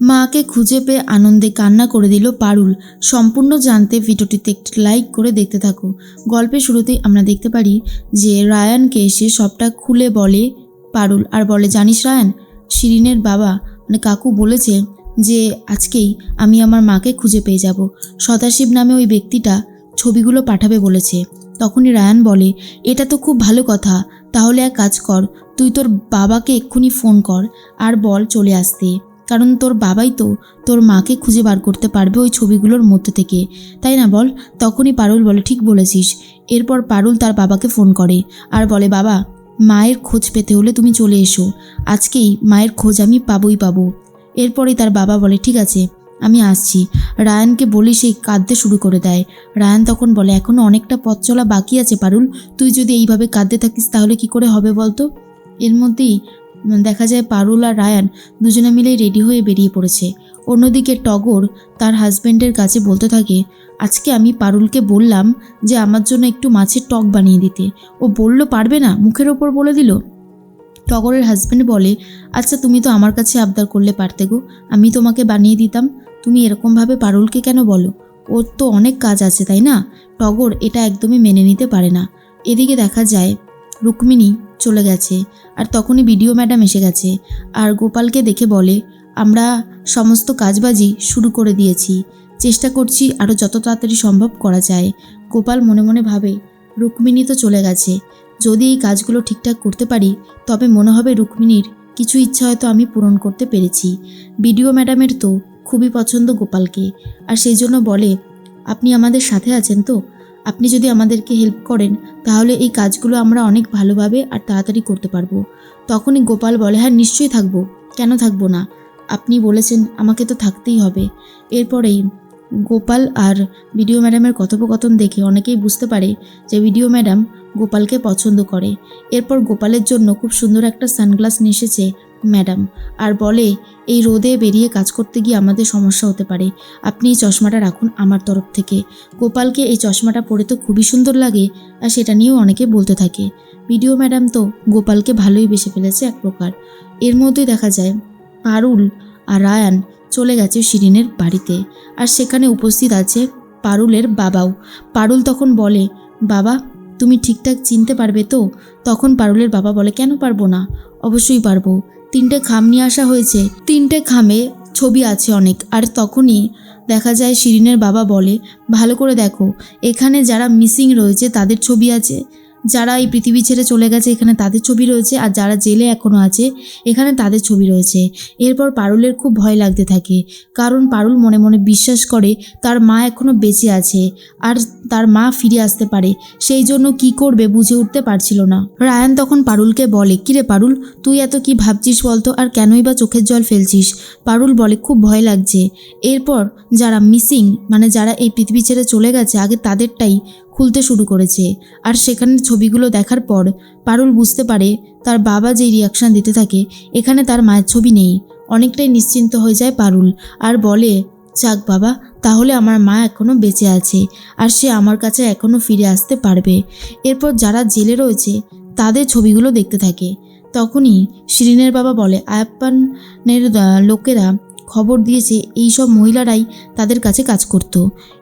মাকে খুঁজে পেয়ে আনন্দে কান্না করে দিল পারুল। সম্পূর্ণ জানতে ভিডিওটিতে একটি লাইক করে দেখতে থাকো। গল্পের শুরুতেই আমরা দেখতে পারি যে রায়ানকে এসে সবটা খুলে বলে পারুল। আর বলে, জানিস রায়ান, শিরিনের বাবা মানে কাকু বলেছে যে আজকেই আমি আমার মাকে খুঁজে পেয়ে যাব। সদাশিব নামে ওই ব্যক্তিটা ছবিগুলো পাঠাবে বলেছে। তখনই রায়ান বলে, এটা তো খুব ভালো কথা। তাহলে এক কাজ কর, তুই তোর বাবাকে এক্ষুনি ফোন কর, আর বল চলে আসতে। কারণ তোর বাবাই তো তোর মাকে খুঁজে বার করতে পারবে ওই ছবিগুলোর মধ্যে থেকে। তাই না বল? তখনই পারুল বলে, ঠিক বলেছিস। এরপর পারুল তার বাবাকে ফোন করে আর বলে, বাবা, মায়ের খোঁজ পেতে হলে তুমি চলে এসো। আজকেই মায়ের খোঁজ আমি পাবই পাবো। এরপরেই তার বাবা বলে, ঠিক আছে, আমি আসছি। রায়ানকে বলি সেই কাঁদতে শুরু করে দেয়। রায়ান তখন বলে এখনও অনেকটা পথ চলা বাকি আছে পারুল। তুই যদি এইভাবে কাঁদতে থাকিস তাহলে কি করে হবে বলতো? এর মধ্যেই দেখা যায় পারুল আর রায়ান দুজনে মিলেই রেডি হয়ে বেরিয়ে পড়েছে। অন্যদিকে টগর তার হাজবেন্ডের কাছে বলতে থাকে, আজকে আমি পারুলকে বললাম যে আমার জন্য একটু মাছের টক বানিয়ে দিতে। ও বলল, পারবে না? মুখের ওপর বলে দিল। টগরের হাজবেন্ড বলে আচ্ছা তুমি তো আমার কাছে আবদার করলে পারতে গো, আমি তোমাকে বানিয়ে দিতাম। তুমি এরকমভাবে পারুলকে কেন বলো? ওর তো অনেক কাজ আছে, তাই না? টগর এটা একদমই মেনে নিতে পারে না। এদিকে দেখা যায় রুক্মিণী চলে গেছে আর তখনই বিডিও ম্যাডাম এসে গেছে আর গোপালকে দেখে বলে, আমরা সমস্ত কাজবাজি শুরু করে দিয়েছি। চেষ্টা করছি আরও যত তাড়াতাড়ি সম্ভব করা যায়। গোপাল মনে মনে ভাবে, রুক্মিণী তো চলে গেছে। যদি এই কাজগুলো ঠিকঠাক করতে পারি, তবে মনে হবে রুক্মিণীর কিছু ইচ্ছা হয়তো আমি পূরণ করতে পেরেছি। বিডিও ম্যাডামের তো খুবই পছন্দ গোপালকে। আর সেই জন্য বলে, আপনি আমাদের সাথে আছেন তো? আপনি যদি আমাদেরকে হেল্প করেন, তাহলে এই কাজগুলো আমরা অনেক ভালোভাবে আর তাড়াতাড়ি করতে পারব। তখনই গোপাল বলে হ্যাঁ নিশ্চয়ই থাকব। কেন থাকব না? আপনি বলেছেন আমাকে তো থাকতেই হবে। এরপরেই গোপাল আর বিডিও ম্যাডামের কথোপকথন দেখে অনেকেই বুঝতে পারে যে বিডিও ম্যাডাম গোপালকে পছন্দ করে। এরপর গোপালের জন্য খুব সুন্দর একটা সানগ্লাস নিয়ে এসেছে ম্যাডাম, আর বলে, এই রোদে বেরিয়ে কাজ করতে গিয়ে আমাদের সমস্যা হতে পারে। আপনি এই চশমাটা রাখুন আমার তরফ থেকে। গোপালকে এই চশমাটা পরে তো খুবই সুন্দর লাগে, আর সেটা নিয়েও অনেকে বলতে থাকে। ভিডিও ম্যাডাম তো গোপালকে ভালোই বেসে ফেলেছে এক প্রকার। এর মধ্যেই দেখা যায়, পারুল আর রায়ান চলে গেছে শিরিনের বাড়িতে, আর সেখানে উপস্থিত আছে পারুলের বাবাও। পারুল তখন বলে, বাবা, তুমি ঠিকঠাক চিনতে পারবে তো? তখন পারুলের বাবা বলে, কেন পারব না? অবশ্যই পারব। তিনটে খাম নিয়ে আসা হয়েছে। তিনটে খামে ছবি আছে অনেক। আর তখনই দেখা যায় শিরিনের বাবা বলে, ভালো করে দেখো, এখানে যারা মিসিং রয়েছে তাদের ছবি আছে। যারা এই পৃথিবী ছেড়ে চলে গেছে এখানে তাদের ছবি রয়েছে। আর যারা জেলে এখনও আছে, এখানে তাদের ছবি রয়েছে। এরপর পারুলের খুব ভয় লাগতে থাকে। কারণ পারুল মনে মনে বিশ্বাস করে, তার মা এখনও বেঁচে আছে। আর তার মা ফিরে আসতে পারে। সেই জন্য কি করবে বুঝে উঠতে পারছিল না। রায়ান তখন পারুলকে বলে, কিরে পারুল, তুই এত কি ভাবছিস বলতো? আর কেনই বা চোখের জল ফেলছিস? পারুল বলে, খুব ভয় লাগছে। এরপর যারা মিসিং মানে যারা এই পৃথিবী ছেড়ে চলে গেছে, আগে তাদেরটাই খুলতে শুরু করেছে। আর সেখানে ছবিগুলো দেখার পর পারুল বুঝতে পারে, তার বাবা যেই রিয়াকশান দিতে থাকে, এখানে তার মায়ের ছবি নেই। অনেকটাই নিশ্চিন্ত হয়ে যায় পারুল। আর বলে যাক বাবা, তাহলে আমার মা এখনও বেঁচে আছে আর সে আমার কাছে এখনও ফিরে আসতে পারবে। এরপর যারা জেলে রয়েছে, তাদের ছবিগুলো দেখতে থাকে। তখনই শিরিনের বাবা বলে, আয়াপ্পানের লোকেরা খবর দিয়েছে এই সব মহিলারাই তাদের কাছে কাজ করত।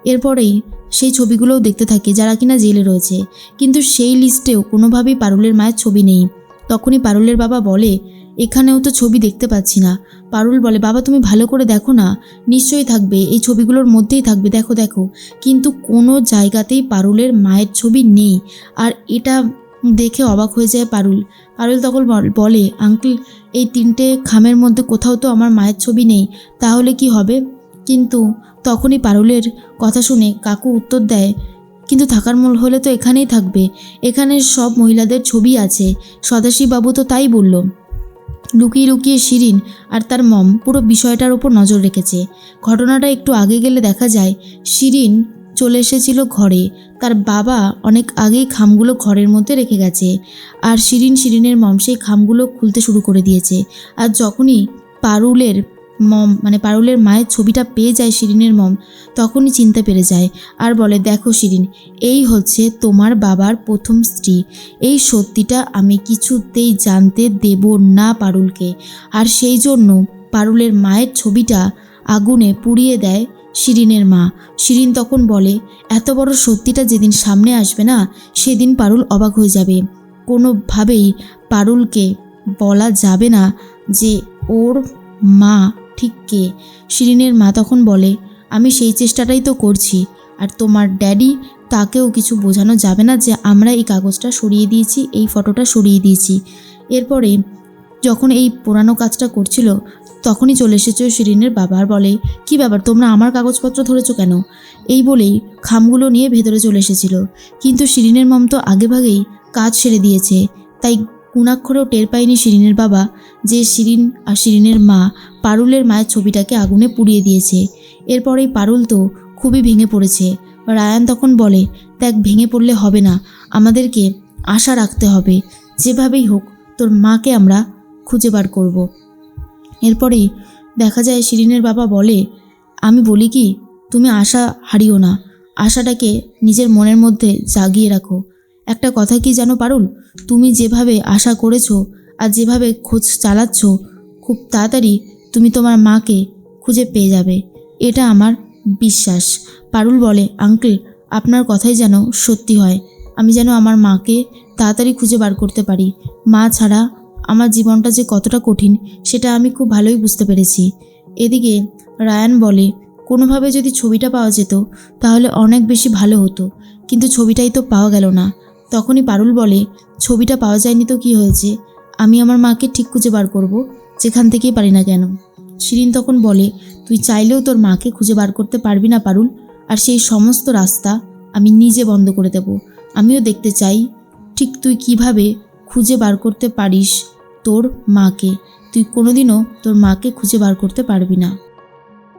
এরপরেই সেই ছবিগুলোও দেখতে থাকে যারা কিনা জেলে রয়েছে। কিন্তু সেই লিস্টেও কোনোভাবেই পারুলের মায়ের ছবি নেই। তখনই পারুলের বাবা বলে, এখানেও তো ছবি দেখতে পাচ্ছি না। পারুল বলে, বাবা, তুমি ভালো করে দেখো না। নিশ্চয়ই থাকবে। এই ছবিগুলোর মধ্যেই থাকবে। দেখো দেখো। কিন্তু কোনো জায়গাতেই পারুলের মায়ের ছবি নেই। আর এটা দেখে অবাক হয়ে যায় পারুল। পারুল তখন বল- আঙ্কেল, এই তিনটে খামের মধ্যে কোথাও তো আমার মায়ের ছবি নেই। তাহলে কি হবে? কিন্তু তখনই পারুলের কথা শুনে কাকু উত্তর দেয় কিন্তু থাকার মূল হলে তো এখানেই থাকবে। এখানে সব মহিলাদের ছবি আছে। সদাশিব বাবু তো তাই বলল। লুকিয়ে লুকিয়ে শিরিন আর তার মম পুরো বিষয়টার ওপর নজর রেখেছে। ঘটনাটা একটু আগে গেলে দেখা যায়, শিরিন চলে এসেছিল ঘরে। তার বাবা অনেক আগেই খামগুলো ঘরের মধ্যে রেখে গেছে। আর শিরিন, শিরিনের মম সেই খামগুলো খুলতে শুরু করে দিয়েছে। আর যখনই পারুলের মম মানে পারুলের মায়ের ছবিটা পেয়ে যায় শিরিনের মম, তখনই চিনতে পেরে যায় আর বলে, দেখো শিরিন, এই হচ্ছে তোমার বাবার প্রথম স্ত্রী। এই সত্যিটা আমি কিছুতেই জানতে দেব না পারুলকে। আর সেই জন্য পারুলের মায়ের ছবিটা আগুনে পুড়িয়ে দেয় শিরিনের মা। শিরিন তখন বলে, এত বড় সত্যিটা যেদিন সামনে আসবে না, সেদিন পারুল অবাক হয়ে যাবে। কোনোভাবেই পারুলকে বলা যাবে না যে ওর মা ঠিক কে? শিরিনের মা তখন বলে, আমি সেই চেষ্টাটাই তো করছি। আর তোমার ড্যাডি, তাকেও কিছু বোঝানো যাবে না যে আমরা এই কাগজটা সরিয়ে দিয়েছি, এই ফটোটা সরিয়ে দিয়েছি। এরপরে যখন এই পুরানো কাজটা করছিল, তখনই চলে এসেছে শিরিনের বাবা আর বলে, কি ব্যাপার, তোমরা আমার কাগজপত্র ধরেছো কেন? এই বলেই খামগুলো নিয়ে ভেতরে চলে এসেছিল। কিন্তু শিরিনের মম তো আগেভাগেই কাজ সেরে দিয়েছে। তাই কুণাক্ষরেও টের পায়নি শিরিনের বাবা যে শিরিন আর শিরিনের মা পারুলের মায়ের ছবিটাকে আগুনে পুড়িয়ে দিয়েছে। এরপরেই পারুল তো খুবই ভেঙে পড়েছে। রায়ান তখন বলে, দেখ, ভেঙে পড়লে হবে না। আমাদেরকে আশা রাখতে হবে। যেভাবেই হোক, তোর মাকে আমরা খুঁজে বার করব। এরপরেই দেখা যায় শিরিনের বাবা বলে, আমি বলি কি, তুমি আশা হারিও না। আশাটাকে নিজের মনের মধ্যে জাগিয়ে রাখো। একটা কথা কি জানো পারুল? তুমি যেভাবে আশা করেছ আর যেভাবে খোঁজ চালাচ্ছ, খুব তাড়াতাড়ি তুমি তোমার মাকে খুঁজে পেয়ে যাবে। এটা আমার বিশ্বাস। পারুল বলে, আঙ্কেল, আপনার কথাই যেন সত্যি হয়। আমি যেন আমার মাকে তাড়াতাড়ি খুঁজে বার করতে পারি। মা ছাড়া আমার জীবনটা যে কতটা কঠিন, সেটা আমি খুব ভালোই বুঝতে পেরেছি। এদিকে রায়ান বলে, কোনোভাবে যদি ছবিটা পাওয়া যেত, তাহলে অনেক বেশি ভালো হতো। কিন্তু ছবিটাই তো পাওয়া গেল না। তখনই পারুল বলে, ছবিটা পাওয়া যায়নি তো কি হয়েছে? আমি আমার মাকে ঠিক খুঁজে বার করব, যেখান থেকেই পারি না কেন? শিরিন তখন বলে, তুই চাইলেও তোর মাকে খুঁজে বার করতে পারবি না পারুল, আর সেই সমস্ত রাস্তা আমি নিজে বন্ধ করে দেব। আমিও দেখতে চাই, ঠিক তুই কীভাবে খুঁজে বার করতে পারিস তোর মাকে? তুই কোনোদিনও তোর মাকে খুঁজে বার করতে পারবি না।